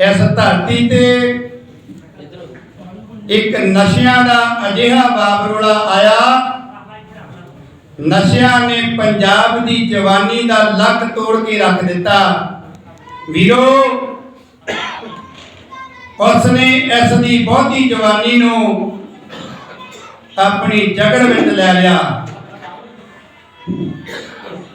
ਇਸ ਧਰਤੀ ਤੇ ਇੱਕ ਨਸ਼ਿਆਂ ਦਾ ਅਜਿਹਾ ਬਾਬਰੋਲਾ ਆਇਆ। ਨਸ਼ਿਆਂ ਨੇ ਪੰਜਾਬ ਦੀ ਜਵਾਨੀ ਦਾ ਲੱਕ ਤੋੜ ਕੇ ਰੱਖ ਦਿੱਤਾ। ਵੀਰੋ, ਉਸ ਨੇ ਇਸ ਦੀ ਬਹੁਤੀ ਜਵਾਨੀ ਨੂੰ ਆਪਣੀ ਜਗੜ ਵਿੱਚ ਲੈ ਲਿਆ।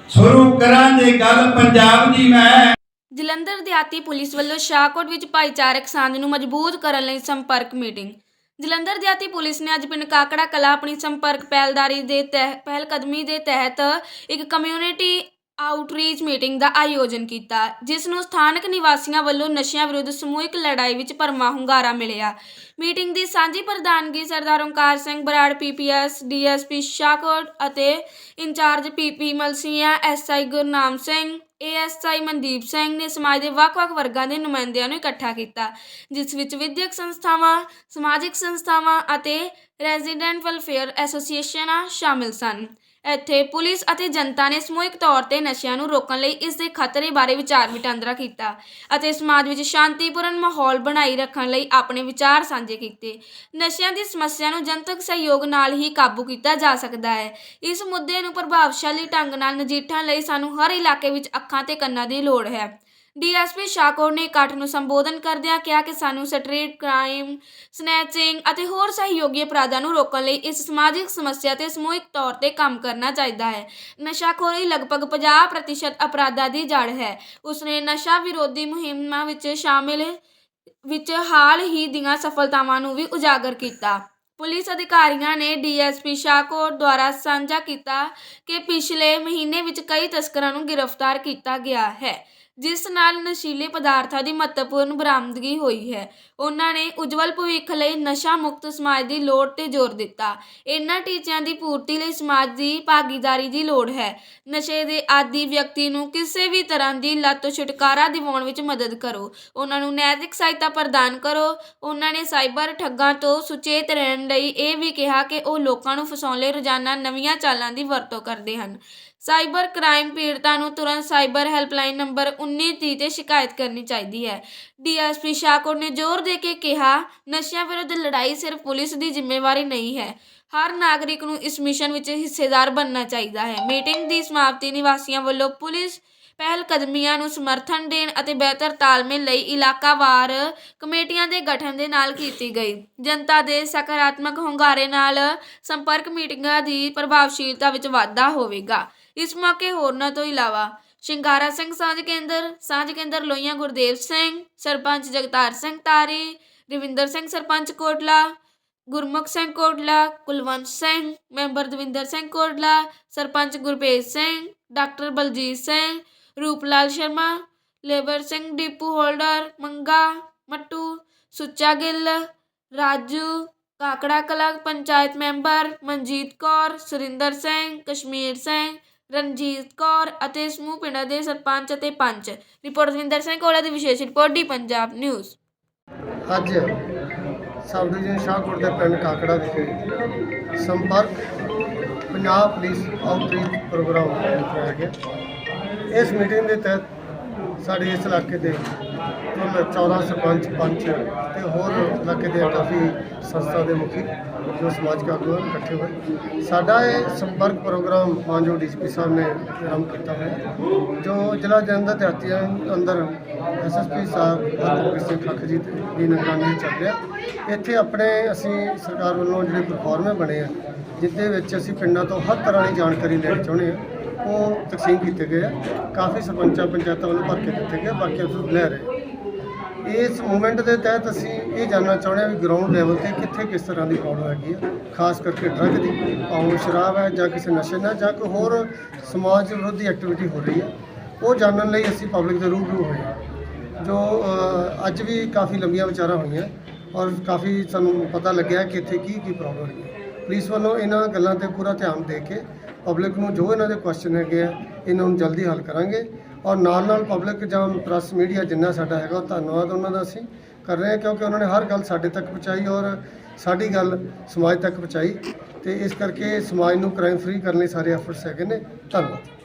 ਸ਼ੁਰੂ ਕਰਾਂ ਜੇ ਗੱਲ ਪੰਜਾਬ ਦੀ ਮੈਂ। ਜਲੰਧਰ ਦਿਹਾਤੀ ਪੁਲਿਸ ਵੱਲੋਂ ਸ਼ਾਹਕੋਟ ਵਿੱਚ ਭਾਈਚਾਰਕ ਸਾਂਝ ਨੂੰ ਮਜ਼ਬੂਤ ਕਰਨ ਲਈ ਸੰਪਰਕ ਮੀਟਿੰਗ। ਜਲੰਧਰ ਦਿਹਾਤੀ ਪੁਲਿਸ ਨੇ ਅੱਜ ਪਿੰਡ ਕਾਕੜਾ ਕਲਾ ਆਪਣੀ ਸੰਪਰਕ ਪਹਿਲਦਾਰੀ ਦੇ ਤਹਿ ਪਹਿਲ ਕਦਮੀ ਦੇ ਤਹਿਤ ਇੱਕ ਕਮਿਊਨਿਟੀ ਆਊਟਰੀਚ ਮੀਟਿੰਗ ਦਾ ਆਯੋਜਨ ਕੀਤਾ ਜਿਸ ਨੂੰ ਸਥਾਨਕ ਨਿਵਾਸੀਆਂ ਵੱਲੋਂ ਨਸ਼ਿਆਂ ਵਿਰੁੱਧ ਸਮੂਹਿਕ ਲੜਾਈ ਵਿੱਚ ਭਰਮਾ ਹੁੰਗਾਰਾ ਮਿਲਿਆ। ਮੀਟਿੰਗ ਦੀ ਸਾਂਝੀ ਪ੍ਰਧਾਨਗੀ ਸਰਦਾਰ ਓਮਕਾਰ ਸਿੰਘ ਬਰਾੜ ਪੀਪੀਐਸ ਡੀਐਸਪੀ ਸ਼ਾਹਕੋਟ ਅਤੇ incharge PP Malsian SI Gurnam Singh ASI Mandeep Singh ਨੇ ਸਮਾਜ ਦੇ ਵੱਖ-ਵੱਖ ਵਰਗਾਂ ਦੇ ਨੁਮਾਇੰਦਿਆਂ ਨੂੰ ਇਕੱਠਾ ਕੀਤਾ, ਜਿਸ ਵਿੱਚ ਵਿਦਿਅਕ ਸੰਸਥਾਵਾਂ, ਸਮਾਜਿਕ ਸੰਸਥਾਵਾਂ ਅਤੇ ਰੈਜ਼ੀਡੈਂਟ ਵੈਲਫੇਅਰ ਐਸੋਸੀਏਸ਼ਨਾਂ ਸ਼ਾਮਿਲ ਸਨ। ਇੱਥੇ ਪੁਲਿਸ ਅਤੇ ਜਨਤਾ ਨੇ ਸਮੂਹਿਕ ਤੌਰ ਤੇ ਨਸ਼ਿਆਂ ਨੂੰ ਰੋਕਣ ਲਈ ਇਸ ਦੇ ਖਤਰੇ ਬਾਰੇ ਵਿਚਾਰ ਵਟਾਂਦਰਾ ਕੀਤਾ ਅਤੇ ਸਮਾਜ ਵਿੱਚ ਸ਼ਾਂਤੀਪੂਰਨ ਮਾਹੌਲ ਬਣਾਈ ਰੱਖਣ ਲਈ ਆਪਣੇ ਵਿਚਾਰ ਸਾਂਝੇ ਕੀਤੇ। ਨਸ਼ਿਆਂ ਦੀ ਸਮੱਸਿਆ ਨੂੰ ਜਨਤਕ ਸਹਿਯੋਗ ਨਾਲ ਹੀ ਕਾਬੂ ਕੀਤਾ ਜਾ ਸਕਦਾ ਹੈ। ਇਸ ਮੁੱਦੇ ਨੂੰ ਪ੍ਰਭਾਵਸ਼ਾਲੀ ਢੰਗ ਨਾਲ ਨਜਿੱਠਣ ਲਈ ਸਾਨੂੰ ਹਰ ਇਲਾਕੇ ਵਿੱਚ ਅੱਖਾਂ ਤੇ ਕੰਨਾਂ ਦੀ ਲੋੜ ਹੈ। ਡੀਐਸਪੀ ਸ਼ਾਕੋਰ ਨੇ ਇਕੱਠ ਨੂੰ ਸੰਬੋਧਨ ਕਰਦਿਆਂ ਕਿਹਾ ਕਿ ਸਾਨੂੰ ਸਟਰੀਟ ਕ੍ਰਾਈਮ, ਸਨੈਚਿੰਗ ਅਤੇ ਹੋਰ ਸਹਿਯੋਗੀ ਅਪਰਾਧਾਂ ਨੂੰ ਰੋਕਣ ਲਈ ਇਸ ਸਮਾਜਿਕ ਸਮੱਸਿਆ ਤੇ ਸਮੂਹਿਕ ਤੌਰ ਤੇ ਕੰਮ ਕਰਨਾ ਚਾਹੀਦਾ ਹੈ। ਨਸ਼ਾਖੋਰੀ ਲਗਭਗ 50% ਅਪਰਾਧਾਂ ਦੀ ਜੜ ਹੈ। ਉਸਨੇ ਨਸ਼ਾ ਵਿਰੋਧੀ ਮੁਹਿੰਮਾਂ ਵਿੱਚ ਸ਼ਾਮਿਲ, ਵਿੱਚ ਹਾਲ ਹੀ ਦੀਆਂ ਸਫਲਤਾਵਾਂ ਨੂੰ ਵੀ ਉਜਾਗਰ ਕੀਤਾ। ਪੁਲਿਸ ਅਧਿਕਾਰੀਆਂ ਨੇ ਡੀਐਸਪੀ ਸ਼ਾਹਕੋਟ ਦੁਆਰਾ ਸਾਂਝਾ ਕੀਤਾ ਕਿ ਪਿਛਲੇ ਮਹੀਨੇ ਵਿੱਚ ਕਈ ਤਸਕਰਾਂ ਨੂੰ ਗ੍ਰਿਫਤਾਰ ਕੀਤਾ ਗਿਆ ਹੈ। ਜਿਸ ਨਾਲ ਨਸ਼ੀਲੇ ਪਦਾਰਥਾਂ ਦੀ ਮਹੱਤਵਪੂਰਨ ਬਰਾਮਦਗੀ ਹੋਈ ਹੈ। ਉਹਨਾਂ ਨੇ ਉਜਵਲ ਭਵਿੱਖ ਲਈ ਨਸ਼ਾ ਮੁਕਤ ਸਮਾਜ ਦੀ ਲੋੜ ਤੇ ਜ਼ੋਰ ਦਿੱਤਾ। ਇਹਨਾਂ ਟੀਚਿਆਂ ਦੀ ਪੂਰਤੀ ਲਈ ਸਮਾਜ ਦੀ ਭਾਗੀਦਾਰੀ ਦੀ ਲੋੜ ਹੈ। ਨਸ਼ੇ ਦੇ ਆਦੀ ਵਿਅਕਤੀ ਨੂੰ ਕਿਸੇ ਵੀ ਤਰ੍ਹਾਂ ਦੀ ਲੱਤ ਤੋਂ ਛੁਟਕਾਰਾ ਦਿਵਾਉਣ ਵਿੱਚ ਮਦਦ ਕਰੋ। ਉਹਨਾਂ ਨੂੰ ਨੈਤਿਕ ਸਹਾਇਤਾ ਪ੍ਰਦਾਨ ਕਰੋ। ਉਹਨਾਂ ਨੇ ਸਾਈਬਰ ਠੱਗਾਂ ਤੋਂ ਸੁਚੇਤ ਰਹਿਣ ਲਈ ਇਹ ਵੀ ਕਿਹਾ ਕਿ ਉਹ ਲੋਕਾਂ ਨੂੰ ਫਸਾਉਣ ਲਈ ਰੋਜ਼ਾਨਾ ਨਵੀਆਂ ਚਾਲਾਂ ਦੀ ਵਰਤੋਂ ਕਰਦੇ ਹਨ। ਸਾਈਬਰ ਕ੍ਰਾਈਮ ਪੀੜਤਾਂ ਨੂੰ ਤੁਰੰਤ ਸਾਈਬਰ ਹੈਲਪਲਾਈਨ ਨੰਬਰ 1930 ਤੇ ਸ਼ਿਕਾਇਤ ਕਰਨੀ ਚਾਹੀਦੀ ਹੈ। ਡੀਐਸਪੀ ਸ਼ਾਹਕੋਟ ਨੇ ਜ਼ੋਰ ਦੇ ਕੇ ਕਿਹਾ, ਨਸ਼ਿਆਂ ਵਿਰੁੱਧ ਲੜਾਈ ਸਿਰਫ ਪੁਲਿਸ ਦੀ ਜ਼ਿੰਮੇਵਾਰੀ ਨਹੀਂ ਹੈ। ਹਰ ਨਾਗਰਿਕ ਨੂੰ ਇਸ ਮਿਸ਼ਨ ਵਿੱਚ ਹਿੱਸੇਦਾਰ ਬਣਨਾ ਚਾਹੀਦਾ ਹੈ। ਮੀਟਿੰਗ ਦੀ ਸਮਾਪਤੀ ਨਿਵਾਸੀਆਂ ਵੱਲੋਂ ਪੁਲਿਸ ਪਹਿਲ ਕਦਮੀਆਂ ਨੂੰ ਸਮਰਥਨ ਦੇਣ ਅਤੇ ਬਿਹਤਰ ਤਾਲਮੇਲ ਲਈ ਇਲਾਕਾਵਾਰ ਕਮੇਟੀਆਂ ਦੇ ਗਠਨ ਦੇ ਨਾਲ ਕੀਤੀ ਗਈ। ਜਨਤਾ ਦੇ ਸਕਾਰਾਤਮਕ ਹੁੰਗਾਰੇ ਨਾਲ ਸੰਪਰਕ ਮੀਟਿੰਗਾਂ ਦੀ ਪ੍ਰਭਾਵਸ਼ੀਲਤਾ ਵਿੱਚ ਵਾਧਾ ਹੋਵੇਗਾ। ਇਸ ਮੌਕੇ ਹੋਰਨਾਂ ਤੋਂ ਇਲਾਵਾ ਸ਼ਿੰਗਾਰਾ ਸਿੰਘ ਸਾਂਝ ਕੇਂਦਰ ਸਾਂਝ ਕੇਂਦਰ ਲੋਈਆਂ Gurdev Singh sarpanch Jagtar Singh Tari Ravinder Singh sarpanch Kotla Gurmukh Singh Kotla Kulwant Singh member Davinder Singh Kotla sarpanch Gurpreet Singh doctor Baljit Singh Ruplal Sharma labour Singh depot holder Manga Mattu Sucha Gill Raju Kakra Kala panchayat member Manjeet Kaur Surinder Singh Kashmir Singh Ranjit Kaur ਅਤੇ ਸਮੂਹ ਪਿੰਡਾਂ ਦੇ ਸਰਪੰਚ ਅਤੇ ਪੰਚ। ਰਿਪੋਰਟ ਦਵਿੰਦਰ ਸਿੰਘ ਕੋਲਾ ਦੀ ਵਿਸ਼ੇਸ਼ ਰਿਪੋਰਟ ਡੀ ਪੰਜਾਬ ਨਿਊਜ਼। ਅੱਜ ਸਬ ਡਿਵੀਜ਼ਨ ਸ਼ਾਹਕੋਟ ਦੇ ਪਿੰਡ ਕਾਕੜਾ ਵਿਖੇ ਸੰਪਰਕ ਪੰਜਾਬ ਪੁਲਿਸ ਆਊਟਰੀਚ ਪ੍ਰੋਗਰਾਮ ਕਰਾਇਆ ਗਿਆ। ਇਸ ਮੀਟਿੰਗ ਦੇ ਤਹਿਤ ਸਾਡੇ ਇਸ ਇਲਾਕੇ ਦੇ ਕੁੱਲ 14 ਸਰਪੰਚ ਪੰਚ ਤੇ ਹੋਰ ਇਲਾਕੇ ਦੇ ਕਾਫੀ ਸੰਸਥਾ ਦੇ ਮੁਖੀ ਜੋ ਸਮਾਜਿਕ ਆਗੂ ਹਨ ਇਕੱਠੇ ਹੋਏ। ਸਾਡਾ ਇਹ ਸੰਪਰਕ ਪ੍ਰੋਗਰਾਮ ਮਾਨਜੋ ਡੀਸੀਪੀ ਸਾਹਿਬ ਨੇ ਆਰੰਭ ਕੀਤਾ ਹੋਇਆ ਜੋ ਜ਼ਿਲ੍ਹਾ ਜਲੰਧਰ ਦੇ ਹੱਥੀਆਂ ਅੰਦਰ ਐਸਐਸਪੀ ਸਾਹਿਬ, ਹਰਪ੍ਰੀਤ ਸਿੰਘ ਖੱਖ ਦੀ ਨਿਗਰਾਨੀ ਹੇਠ ਚੱਲ ਰਿਹਾ। ਇੱਥੇ ਆਪਣੇ ਅਸੀਂ ਸਰਕਾਰ ਵੱਲੋਂ ਜਿਹੜੇ ਪਰਫਾਰਮੇ ਬਣੇ ਆ, ਜਿੱਦੇ ਵਿੱਚ ਅਸੀਂ ਪਿੰਡਾਂ ਤੋਂ ਹਰ ਤਰ੍ਹਾਂ ਦੀ ਜਾਣਕਾਰੀ ਲੈਣੀ ਚਾਹੁੰਦੇ ਆ ਉਹ ਤਕਸੀਮ ਕੀਤੇ ਗਏ ਆ। ਕਾਫੀ ਸਰਪੰਚਾਂ, ਪੰਚਾਇਤਾਂ ਵੱਲੋਂ ਭਰ ਕੇ ਦਿੱਤੇ ਗਏ ਬਾਕੀ ਅਫਸਰ ਲੈ ਰਹੇ ਇਸ ਮੂਵਮੈਂਟ ਦੇ ਤਹਿਤ ਅਸੀਂ ਇਹ ਜਾਣਨਾ ਚਾਹੁੰਦੇ ਹਾਂ ਵੀ ਗਰਾਊਂਡ ਲੈਵਲ ਤੇ ਕਿੱਥੇ ਕਿਸ ਤਰ੍ਹਾਂ ਦੀ ਪ੍ਰੋਬਲਮ ਹੈਗੀ ਆ। ਖਾਸ ਕਰਕੇ ਡਰੱਗ ਦੀ, ਭਾਵੇਂ ਸ਼ਰਾਬ ਹੈ ਜਾਂ ਕਿਸੇ ਨਸ਼ੇ ਨਾਲ ਜਾਂ ਕੋਈ ਹੋਰ ਸਮਾਜ ਵਿਰੋਧੀ ਐਕਟੀਵਿਟੀ ਹੋ ਰਹੀ ਹੈ ਉਹ ਜਾਣਨ ਲਈ ਅਸੀਂ ਪਬਲਿਕ ਦੇ ਰੂਬਰੂ ਹੋਏ ਜੋ ਅੱਜ ਵੀ ਕਾਫੀ ਲੰਬੀਆਂ ਵਿਚਾਰਾਂ ਹੋਈਆਂ ਔਰ ਕਾਫੀ ਸਾਨੂੰ ਪਤਾ ਲੱਗਿਆ ਕਿ ਇੱਥੇ ਕੀ ਕੀ ਪ੍ਰੋਬਲਮ ਹੈ ਪੁਲਿਸ ਵੱਲੋਂ ਇਹਨਾਂ ਗੱਲਾਂ ਤੇ ਪੂਰਾ ਧਿਆਨ ਦੇ ਕੇ ਪਬਲਿਕ ਨੂੰ ਜੋ ਇਹਨਾਂ ਦੇ ਕੁਐਸਚਨ ਹੈਗੇ ਆ, ਇਹਨਾਂ ਨੂੰ ਜਲਦੀ ਹੱਲ ਕਰਾਂਗੇ। ਔਰ ਨਾਲ ਨਾਲ ਪਬਲਿਕ ਜਾਂ ਪ੍ਰੈਸ ਮੀਡੀਆ ਜਿੰਨਾ ਸਾਡਾ ਹੈਗਾ ਧੰਨਵਾਦ ਉਹਨਾਂ ਦਾ ਅਸੀਂ ਕਰ ਰਹੇ ਹਾਂ, ਕਿਉਂਕਿ ਉਹਨਾਂ ਨੇ ਹਰ ਗੱਲ ਸਾਡੇ ਤੱਕ ਪਹੁੰਚਾਈ ਔਰ ਸਾਡੀ ਗੱਲ ਸਮਾਜ ਤੱਕ ਪਹੁੰਚਾਈ। ਤੇ ਇਸ ਕਰਕੇ ਸਮਾਜ ਨੂੰ ਕ੍ਰਾਈਮ ਫ੍ਰੀ ਕਰਨ ਲਈ ਸਾਰੇ ਐਫਰਟਸ ਹੈਗੇ ਨੇ। ਧੰਨਵਾਦ।